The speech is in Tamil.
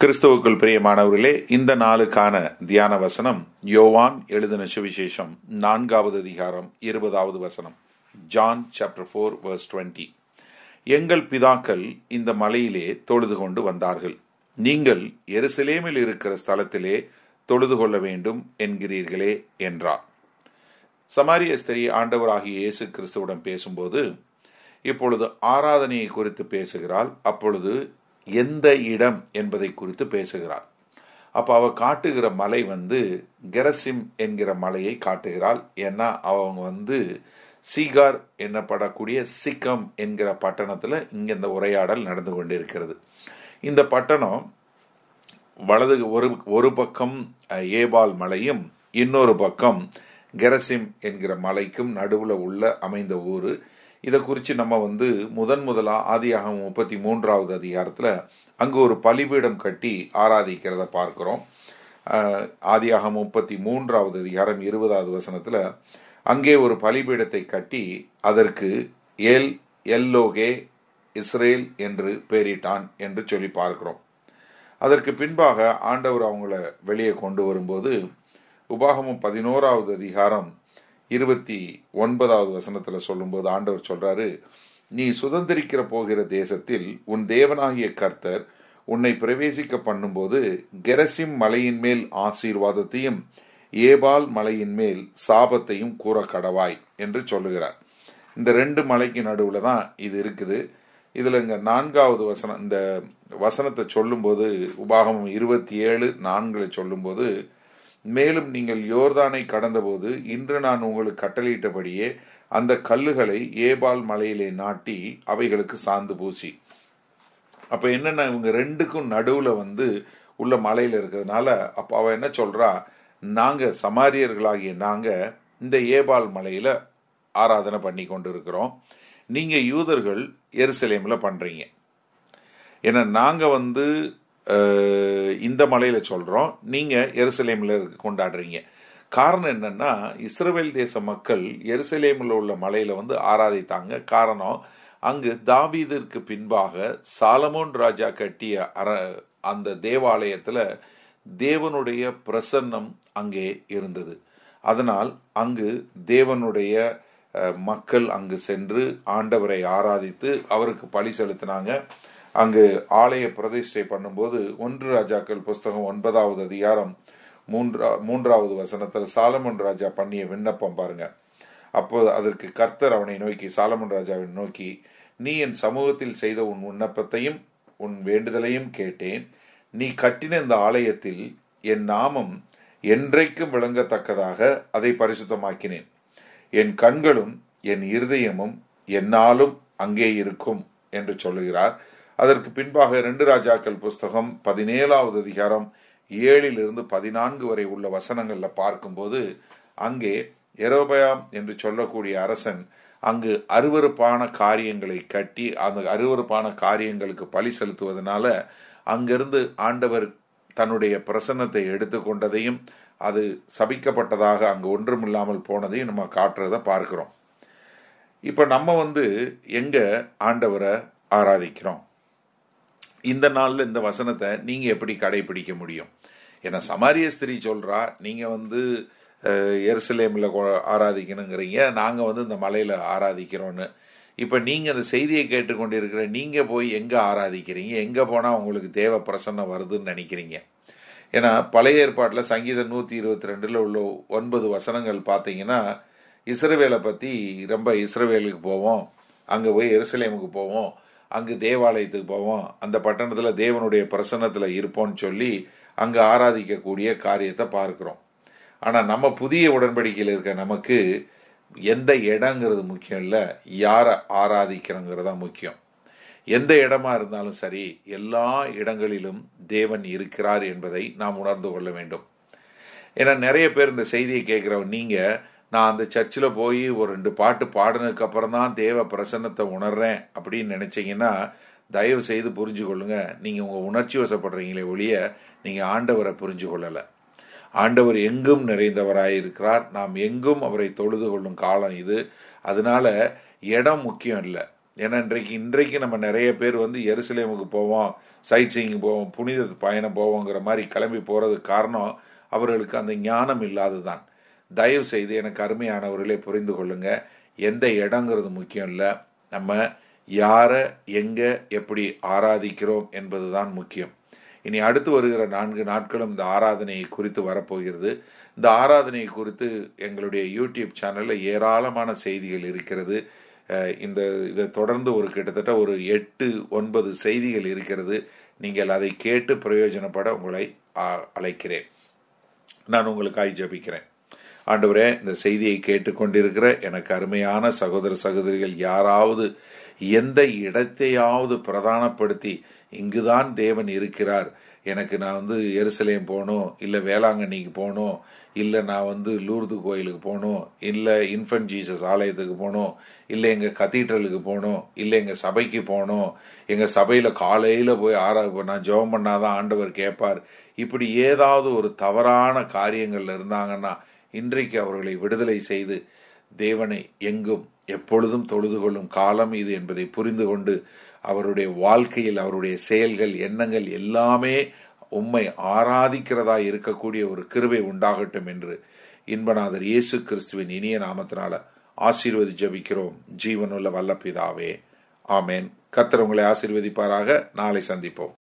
கிறிஸ்துவுக்குள் பிரியமானவர்களே இந்த நாளுக்கான தியான வசனம் யோவான் எழுதின சுவிசேஷம் நான்காவது அதிகாரம் இருபதாவது வசனம் John chapter four verse twenty எங்கள் பிதாக்கள் இந்த மலையிலே தொழுது கொண்டு வந்தார்கள். நீங்கள் எருசலேமில் இருக்கிற ஸ்தலத்திலே தொழுது கொள்ள வேண்டும் என்கிறீர்களே என்றார். சமாரிய ஸ்திரீ ஆண்டவராகிய இயேசு கிறிஸ்துவுடன் பேசும்போது இப்பொழுது ஆராதனையை குறித்து பேசுகிறாள். அப்பொழுது எந்த இடம் என்பதை குறித்து பேசுகிறாள். அப்ப அவ காட்டுகிற மலை வந்து கெரசிம் என்கிற மலையை காட்டுகிறாள். ஏன்னா அவங்க வந்து சீகார் என்னப்படக்கூடிய சிக்கம் என்கிற பட்டணத்துல இங்க இந்த உரையாடல் நடந்து கொண்டிருக்கிறது. இந்த பட்டணம் வலது ஒரு ஒரு பக்கம் ஏபால் மலையும் இன்னொரு பக்கம் கெரசிம் என்கிற மலைக்கும் நடுவுல உள்ள அமைந்த ஊரு. இதை குறித்து நம்ம வந்து முதன் முதலாக ஆதியாகம் முப்பத்தி மூன்றாவது அதிகாரத்தில் அங்கு ஒரு பலிபீடம் கட்டி ஆராதிக்கிறத பார்க்குறோம். ஆதியாகம் முப்பத்தி மூன்றாவது அதிகாரம் இருபதாவது வசனத்தில் அங்கே ஒரு பலிபீடத்தை கட்டி அதற்கு எல் எல்லோகே இஸ்ரேல் என்று பேரிட்டான் என்று சொல்லி பார்க்கிறோம். அதற்கு பின்பாக ஆண்டவர் அவங்கள வெளியே கொண்டு வரும்போது உபாகமும் பதினோராவது அதிகாரம் இருபத்தி ஒன்பதாவது வசனத்துல சொல்லும்போது ஆண்டவர் சொல்றாரு நீ சுதந்திரிக்கிற போகிற தேசத்தில் உன் தேவனாகிய கர்த்தர் உன்னை பிரவேசிக்க பண்ணும்போது கெரசிம் மலையின் மேல் ஆசீர்வாதத்தையும் ஏபால் மலையின் மேல் சாபத்தையும் கூற கடவாய் என்று சொல்லுகிறார். இந்த ரெண்டு மலைக்கு நடுவுல தான் இது இருக்குது. இதுல இங்க நான்காவது வசனம் இந்த வசனத்தை சொல்லும்போது உபாகமம் இருபத்தி ஏழு நான்களை சொல்லும்போது மேலும் நீங்கள் யோர்தானை கடந்தபோது இன்று நான் உங்களுக்கு கட்டளையிட்டபடியே அந்த கல்லுகளை ஏபால் மலையிலே நாட்டி அவைகளுக்கு சாந்து பூசி. அப்ப என்னன்னா இவங்க ரெண்டுக்கும் நடுவுல வந்து உள்ள மலையில இருக்கிறதுனால அப்ப அவ என்ன சொல்றா நாங்க சமாரியர்களாகிய நாங்க இந்த ஏபால் மலையில ஆராதனை பண்ணி கொண்டு இருக்கிறோம் நீங்க யூதர்கள் எருசலேம்ல பண்றீங்க. ஏன்னா நாங்க வந்து இந்த மலையில சொல்றோம். நீங்க எருசலேம்ல கொண்டாடுறீங்க. காரணம் என்னன்னா இஸ்ரேல் தேச மக்கள் எருசலேமில் உள்ள மலையில வந்து ஆராதித்தாங்க. காரணம் அங்கு தாபீதிற்கு பின்பாக சாலமோன் ராஜா கட்டிய அற அந்த தேவாலயத்துல தேவனுடைய பிரசன்னம் அங்கே இருந்தது. அதனால் அங்கு தேவனுடைய மக்கள் அங்கு சென்று ஆண்டவரை ஆராதித்து அவருக்கு பழி செலுத்தினாங்க. அங்கு ஆலய பிரதிஷ்டை பண்ணும்போது ஒன்று ராஜாக்கள் புஸ்தகம் ஒன்பதாவது அதிகாரம் மூன்றா மூன்றாவது வசனத்தில் சாலமன் ராஜா பண்ணிய விண்ணப்பம் பாருங்க. அப்போது அதற்கு கர்த்தர் அவனை நோக்கி சாலமன் ராஜாவை நோக்கி நீ என் சமூகத்தில் செய்த உன் விண்ணப்பத்தையும் உன் வேண்டுதலையும் கேட்டேன். நீ கட்டின இந்த ஆலயத்தில் என் நாமம் என்றைக்கும் விளங்கத்தக்கதாக அதை பரிசுத்தமாக்கினேன். என் கண்களும் என் இருதயமும் என்னாலும் அங்கே இருக்கும் என்று சொல்லுகிறார். அதற்கு பின்பாக இரண்டு ராஜாக்கள் புஸ்தகம் பதினேழாவது அதிகாரம் ஏழிலிருந்து பதினான்கு வரை உள்ள வசனங்கள்ல பார்க்கும்போது அங்கே எரோபயாம் என்று சொல்லக்கூடிய அரசன் அங்கு அருவறுப்பான காரியங்களை கட்டி அந்த அருவறுப்பான காரியங்களுக்கு பழி செலுத்துவதனால அங்கிருந்து ஆண்டவர் தன்னுடைய பிரசன்னத்தை எடுத்துக்கொண்டதையும் அது சபிக்கப்பட்டதாக அங்கு ஒன்றுமில்லாமல் போனதையும் நம்ம காட்டுறத பார்க்கிறோம். இப்ப நம்ம வந்து எங்க ஆண்டவரை ஆராதிக்கிறோம்? இந்த நாள்ல இந்த வசனத்தை நீங்க எப்படி கடைபிடிக்க முடியும்? ஏன்னா சமாரிய ஸ்திரீ சொல்றா நீங்க வந்து எருசலேம்ல ஆராதிக்கணுங்கிறீங்க. நாங்க வந்து இந்த மலையில ஆராதிக்கிறோம்னு. இப்ப நீங்க அந்த செய்தியை கேட்டுக்கொண்டிருக்கிற நீங்க போய் எங்க ஆராதிக்கிறீங்க? எங்க போனா உங்களுக்கு தேவ பிரசன்னம் வருதுன்னு நினைக்கிறீங்க? ஏன்னா பழைய ஏற்பாட்டில் சங்கீதம் நூத்தி இருபத்தி ரெண்டுல உள்ள ஒன்பது வசனங்கள் பார்த்தீங்கன்னா இஸ்ரவேலை பத்தி ரொம்ப இஸ்ரவேலுக்கு போவோம் அங்க போய் எருசலேமுக்கு போவோம் அங்கு தேவாலயத்துக்கு போவோம். அந்த பட்டணத்துல தேவனுடைய பிரசன்னத்துல இருப்போம்னு சொல்லி அங்க ஆராதிக்கக்கூடிய காரியத்தை பார்க்கிறோம். ஆனா நம்ம புதிய உடன்படிக்கையில் இருக்க நமக்கு எந்த இடங்கிறது முக்கியம் இல்ல. யார ஆராதிக்கிறோங்கிறதா முக்கியம். எந்த இடமா இருந்தாலும் சரி எல்லா இடங்களிலும் தேவன் இருக்கிறார் என்பதை நாம் உணர்ந்து கொள்ள வேண்டும். ஏன்னா நிறைய பேர் இந்த செய்தியை கேட்கிறவன் நீங்கள் நான் அந்த சர்ச்சில் போய் ஒரு ரெண்டு பாட்டு பாடினதுக்கு அப்புறம் தான் தேவ பிரசன்னத்தை உணர்றேன் அப்படின்னு நினைச்சீங்கன்னா தயவு செய்து புரிஞ்சு கொள்ளுங்க நீங்கள் உங்கள் உணர்ச்சி வசப்படுறீங்களே ஒழிய நீங்கள் ஆண்டவரை புரிஞ்சு கொள்ளலை ஆண்டவர் எங்கும் நிறைந்தவராயிருக்கிறார். நாம் எங்கும் அவரை தொழுது கொள்ளும் காலம் இது. அதனால இடம் முக்கியம் இல்லை. ஏன்னா இன்றைக்கு இன்றைக்கு நம்ம நிறைய பேர் வந்து எருசலேமுக்கு போவோம் சைட் சீயிங் போவோம் புனித பயணம் போவோங்கிற மாதிரி கிளம்பி போகிறதுக்கு காரணம் அவர்களுக்கு அந்த ஞானம் இல்லாததுதான். தயவு செய்து எனக்கு அருமையானவர்களே புரிந்து கொள்ளுங்க. எந்த இடங்கிறது முக்கியம் இல்லை. நம்ம யாரை எங்க எப்படி ஆராதிக்கிறோம் என்பதுதான் முக்கியம். இனி அடுத்து வருகிற நான்கு நாட்களும் இந்த ஆராதனையை குறித்து வரப்போகிறது. இந்த ஆராதனையை குறித்து எங்களுடைய யூடியூப் சேனலில் ஏராளமான செய்திகள் இருக்கிறது. இந்த இதை தொடர்ந்து ஒரு கிட்டத்தட்ட ஒரு எட்டு ஒன்பது செய்திகள் இருக்கிறது. நீங்கள் அதை கேட்டு பிரயோஜனப்பட உங்களை அ- அழைக்கிறேன். நான் உங்களுக்காய் ஜெபிக்கிறேன். ஆண்டவரே இந்த செய்தியை கேட்டுக்கொண்டிருக்கிற எனக்கு அருமையான சகோதர சகோதரிகள் யாராவது எந்த இடத்தையாவது பிரதானப்படுத்தி இங்குதான் தேவன் இருக்கிறார். எனக்கு நான் வந்து எருசலேம் போகணும் இல்லை வேளாங்கண்ணிக்கு போகணும் இல்லை நான் வந்து லூர்து கோயிலுக்கு போகணும் இல்லை இன்ஃபன்ட் ஜீசஸ் ஆலயத்துக்கு போகணும் இல்லை எங்கள் கத்தீட்ரலுக்கு போகணும் இல்லை எங்கள் சபைக்கு போகணும் எங்கள் சபையில் காலையில் போய் ஆரா நான் ஜெபம் பண்ணாதான் ஆண்டவர் கேட்பார். இப்படி ஏதாவது ஒரு தவறான காரியங்கள்ல இருந்தாங்கன்னா இன்றைக்கு அவர்களை விடுதலை செய்து தேவனை எங்கும் எப்பொழுதும் தொழுது கொள்ளும் காலம் இது என்பதை புரிந்து கொண்டு அவருடைய வாழ்க்கையில் அவருடைய செயல்கள் எண்ணங்கள் எல்லாமே உம்மை ஆராதிக்கிறதா இருக்கக்கூடிய ஒரு கிருபை உண்டாகட்டும் என்று இன்பநாதர் இயேசு கிறிஸ்துவின் இனிய நாமத்தினால ஆசீர்வதி ஜபிக்கிறோம். ஜீவனுள்ள வல்ல பிதாவே ஆமேன். கத்தர் உங்களை ஆசீர்வதிப்பாராக. நாளை சந்திப்போம்.